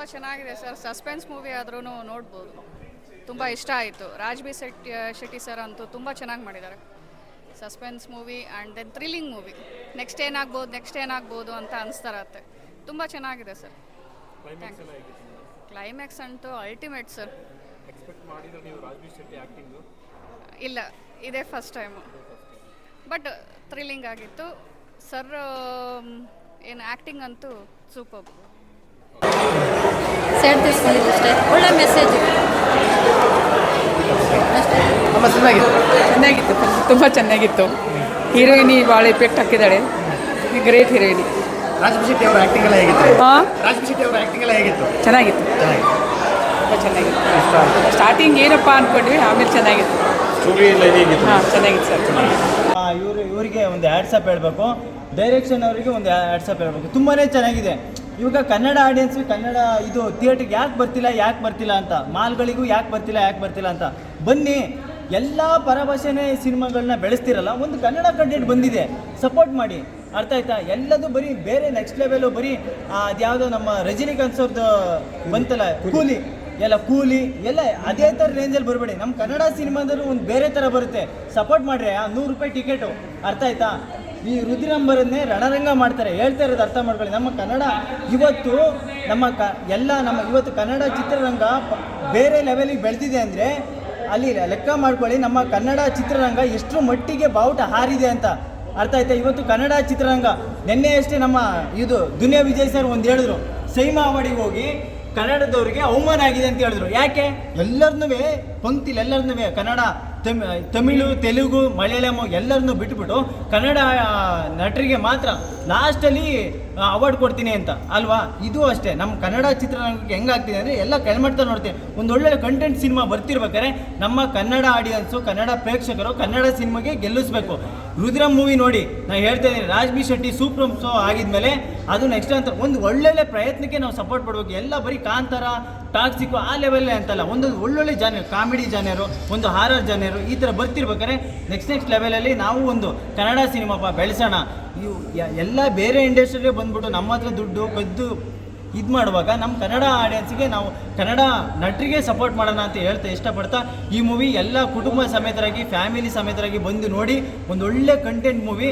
ತುಂಬ ಚೆನ್ನಾಗಿದೆ sir. Suspense movie ಆದ್ರೂ ನೋಡ್ಬೋದು. ತುಂಬ ಇಷ್ಟ ಆಯಿತು. ರಾಜ್ಬಿ ಶೆಟ್ಟಿ ಶೆಟ್ಟಿ ಸರ್ ಅಂತೂ ತುಂಬ ಚೆನ್ನಾಗಿ ಮಾಡಿದ್ದಾರೆ. Suspense movie and then thrilling movie. Next ಏನಾಗ್ಬೋದು ನೆಕ್ಸ್ಟ್ ಏನಾಗ್ಬೋದು ಅಂತ ಅನಿಸ್ತಾರತ್ತೆ. ತುಂಬ ಚೆನ್ನಾಗಿದೆ ಸರ್. ಕ್ಲೈಮ್ಯಾಕ್ಸ್ ಅಂತೂ ಅಲ್ಟಿಮೇಟ್ ಸರ್. ಇಲ್ಲ ಇದೇ ಫಸ್ಟ್ ಟೈಮು ಬಟ್ ಥ್ರಿಲ್ಲಿಂಗ್ ಆಗಿತ್ತು. ಸರ್ ಏನು ಆ್ಯಕ್ಟಿಂಗ್ ಅಂತೂ ಸೂಪರ್ ಸೆಟ್ తీసుಕೊಂಡಿದ್ದು ಅಷ್ಟೇ. ಒಳ್ಳೆ ಮೆಸೇಜ್ ಚೆನ್ನಾಗಿತ್ತು? ಚೆನ್ನಾಗಿತ್ತು. ತುಂಬ ಚೆನ್ನಾಗಿತ್ತು. ಹೀರೋಯಿನಿ ಭಾಳ ಎಫೆಕ್ಟ್ ಹಾಕಿದ್ದಾಳೆ. ಗ್ರೇಟ್ ಹೀರೋಯಿನಿ. ರಾಜ್ಬಿ ಶೆಟ್ಟಿ ಅವರ ಆ್ಯಕ್ಟಿಂಗ್ ಎಲ್ಲ ಹೇಗಿತ್ತು? ಹಾಂ ರಾಜ್ಬಿ ಶೆಟ್ಟಿ ಅವರ ಆ್ಯಕ್ಟಿಂಗ್ ಎಲ್ಲ ಹೇಗಿತ್ತು? ಚೆನ್ನಾಗಿತ್ತು. ತುಂಬ ಚೆನ್ನಾಗಿತ್ತು. ಸ್ಟಾರ್ಟಿಂಗ್ ಏನಪ್ಪ ಅಂದ್ಕೊಂಡ್ವಿ ಆಮೇಲೆ ಚೆನ್ನಾಗಿತ್ತು. ಹಾಂ ಚೆನ್ನಾಗಿತ್ತು ಸರ್. ಇವರು ಇವರಿಗೆ ಒಂದು ಆ್ಯಡ್ಸಪ್ ಹೇಳಬೇಕು. ಡೈರೆಕ್ಷನ್ ಅವರಿಗೆ ಒಂದು ಆ್ಯಡ್ಸಪ್ ಹೇಳಬೇಕು. ತುಂಬಾ ಚೆನ್ನಾಗಿದೆ. ಇವಾಗ ಕನ್ನಡ ಆಡಿಯನ್ಸ್ ಕನ್ನಡ ಇದು ಥಿಯೇಟರ್ಗೆ ಯಾಕೆ ಬರ್ತಿಲ್ಲ ಯಾಕೆ ಬರ್ತಿಲ್ಲ ಅಂತ ಮಾಲ್ಗಳಿಗೂ ಯಾಕೆ ಬರ್ತಿಲ್ಲ ಯಾಕೆ ಬರ್ತಿಲ್ಲ ಅಂತ. ಬನ್ನಿ ಎಲ್ಲ ಪರಭಾಷೆನೇ ಸಿನಿಮಾಗಳನ್ನ ಬೆಳೆಸ್ತಿರಲ್ಲ ಒಂದು ಕನ್ನಡ ಕಂಟೆಂಟ್ ಬಂದಿದೆ ಸಪೋರ್ಟ್ ಮಾಡಿ. ಅರ್ಥ ಆಯ್ತಾ? ಎಲ್ಲದು ಬರೀ ಬೇರೆ ನೆಕ್ಸ್ಟ್ ಲೆವೆಲು ಬರೀ ಅದ್ಯಾವುದೋ ನಮ್ಮ ರಜನಿಕಾಂತ್ ಅವ್ರದ್ದು ಬಂತಲ್ಲ ಕೂಲಿ. ಎಲ್ಲ ಕೂಲಿ ಎಲ್ಲ ಅದೇ ಥರ ರೇಂಜಲ್ಲಿ ಬರಬೇಡಿ. ನಮ್ಮ ಕನ್ನಡ ಸಿನಿಮಾದಲ್ಲೂ ಒಂದು ಬೇರೆ ಥರ ಬರುತ್ತೆ. ಸಪೋರ್ಟ್ ಮಾಡ್ರಿ ಆ ನೂರು ರೂಪಾಯಿ ಟಿಕೆಟು ಅರ್ಥ ಆಯ್ತಾ? ಈ ರುದ್ರಂಬರನ್ನೇ ರಣರಂಗ ಮಾಡ್ತಾರೆ. ಹೇಳ್ತಾ ಇರೋದು ಅರ್ಥ ಮಾಡ್ಕೊಳ್ಳಿ. ನಮ್ಮ ಕನ್ನಡ ಇವತ್ತು ನಮ್ಮ ಕ, ಎಲ್ಲ ನಮ್ಮ ಇವತ್ತು ಕನ್ನಡ ಚಿತ್ರರಂಗ ಬೇರೆ ಲೆವೆಲಿಗೆ ಬೆಳೆದಿದೆ ಅಂದರೆ ಅಲ್ಲಿ ಲೆಕ್ಕ ಮಾಡ್ಕೊಳ್ಳಿ. ನಮ್ಮ ಕನ್ನಡ ಚಿತ್ರರಂಗ ಎಷ್ಟು ಮಟ್ಟಿಗೆ ಬಾವುಟ ಹಾರಿದೆ ಅಂತ ಅರ್ಥ ಆಯ್ತಾ? ಇವತ್ತು ಕನ್ನಡ ಚಿತ್ರರಂಗ ನಿನ್ನೆಯಷ್ಟೇ ನಮ್ಮ ಇದು ದುನಿಯಾ ವಿಜಯ್ ಸರ್ ಒಂದು ಹೇಳಿದ್ರು. ಸೈಮಾ ಅವಾರ್ಡಿಗೆ ಹೋಗಿ ಕನ್ನಡದವರಿಗೆ ಅವಮಾನ ಆಗಿದೆ ಅಂತ ಹೇಳಿದ್ರು. ಯಾಕೆ? ಎಲ್ಲರನ್ನೂ ಪಂಕ್ತಿಲಿ ಎಲ್ಲರನ್ನೂ ಕನ್ನಡ ತಮಿಳು ತೆಲುಗು ಮಲಯಾಳಂ ಎಲ್ಲರನ್ನೂ ಬಿಟ್ಬಿಟ್ಟು ಕನ್ನಡ ನಟರಿಗೆ ಮಾತ್ರ ಲಾಸ್ಟಲ್ಲಿ ಅವಾರ್ಡ್ ಕೊಡ್ತೀನಿ ಅಂತ. ಅಲ್ವಾ? ಇದು ಅಷ್ಟೇ. ನಮ್ಮ ಕನ್ನಡ ಚಿತ್ರರಂಗಕ್ಕೆ ಹೆಂಗಾಗ್ತಿದೆ ಅಂದರೆ ಎಲ್ಲ ಕೆಳಮಟ್ಟ ನೋಡ್ತೀವಿ ಒಂದು ಒಳ್ಳೆ ಕಂಟೆಂಟ್ ಸಿನಿಮಾ ಬರ್ತಿರ್ಬೇಕಾದ್ರೆ ನಮ್ಮ ಕನ್ನಡ ಆಡಿಯನ್ಸು ಕನ್ನಡ ಪ್ರೇಕ್ಷಕರು ಕನ್ನಡ ಸಿನಿಮಾಗೆ ಗೆಲ್ಲಿಸ್ಬೇಕು. ರುದ್ರ ಮೂವಿ ನೋಡಿ. ನಾನು ಹೇಳ್ತಾ ಇದ್ದೀನಿ ರಾಜ್ಬಿ ಶೆಟ್ಟಿ ಸೂಪರ್ ಶೋ ಆಗಿದ್ಮೇಲೆ ಅದು ನೆಕ್ಸ್ಟ್ ಅಂತ. ಒಂದು ಒಳ್ಳೊಳ್ಳೆ ಪ್ರಯತ್ನಕ್ಕೆ ನಾವು ಸಪೋರ್ಟ್ ಮಾಡ್ಬೇಕು ಎಲ್ಲ ಬರೀ ಕಾಂತಾರ ಟಾಕ್ಸಿಕ್ಕು ಆ ಲೆವೆಲ್ಲೇ ಅಂತಲ್ಲ. ಒಂದು ಒಳ್ಳೊಳ್ಳೆ ಜಾನರ್ ಕಾಮಿಡಿ ಜನರು ಒಂದು ಹಾರರ್ ಜನರು ಈ ಥರ ಬರ್ತಿರ್ಬೇಕಾದ್ರೆ ನೆಕ್ಸ್ಟ್ ನೆಕ್ಸ್ಟ್ ಲೆವೆಲಲ್ಲಿ ನಾವು ಒಂದು ಕನ್ನಡ ಸಿನಿಮಾ ಬೆಳೆಸೋಣ. ಇವು ಎಲ್ಲ ಬೇರೆ ಇಂಡಸ್ಟ್ರಿಗೆ ಬಂದ್ಬಿಟ್ಟು ನಮ್ಮ ಹತ್ರ ದುಡ್ಡು ಕದ್ದು ಇದು ಮಾಡುವಾಗ ನಮ್ಮ ಕನ್ನಡ ಆಡಿಯನ್ಸ್ಗೆ ನಾವು ಕನ್ನಡ ನಟರಿಗೆ ಸಪೋರ್ಟ್ ಮಾಡೋಣ ಅಂತ ಹೇಳ್ತಾ ಇಷ್ಟಪಡ್ತಾ ಈ ಮೂವಿ ಎಲ್ಲ ಕುಟುಂಬ ಸಮೇತರಾಗಿ ಫ್ಯಾಮಿಲಿ ಸಮೇತರಾಗಿ ಬಂದು ನೋಡಿ, ಒಂದು ಒಳ್ಳೆ ಕಂಟೆಂಟ್ ಮೂವಿ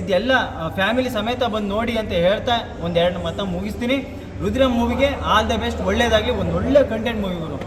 ಇದೆಲ್ಲ ಫ್ಯಾಮಿಲಿ ಸಮೇತ ಬಂದು ನೋಡಿ ಅಂತ ಹೇಳ್ತಾ ಒಂದೆರಡು ಮಾತಾ ಮುಗಿಸ್ತೀನಿ. ರುದ್ರ ಮೂವಿಗೆ ಆಲ್ ದ ಬೆಸ್ಟ್ ಒಳ್ಳೆಯದಾಗಿ ಒಂದು ಒಳ್ಳೆ ಕಂಟೆಂಟ್ ಮೂವಿ ಗುರು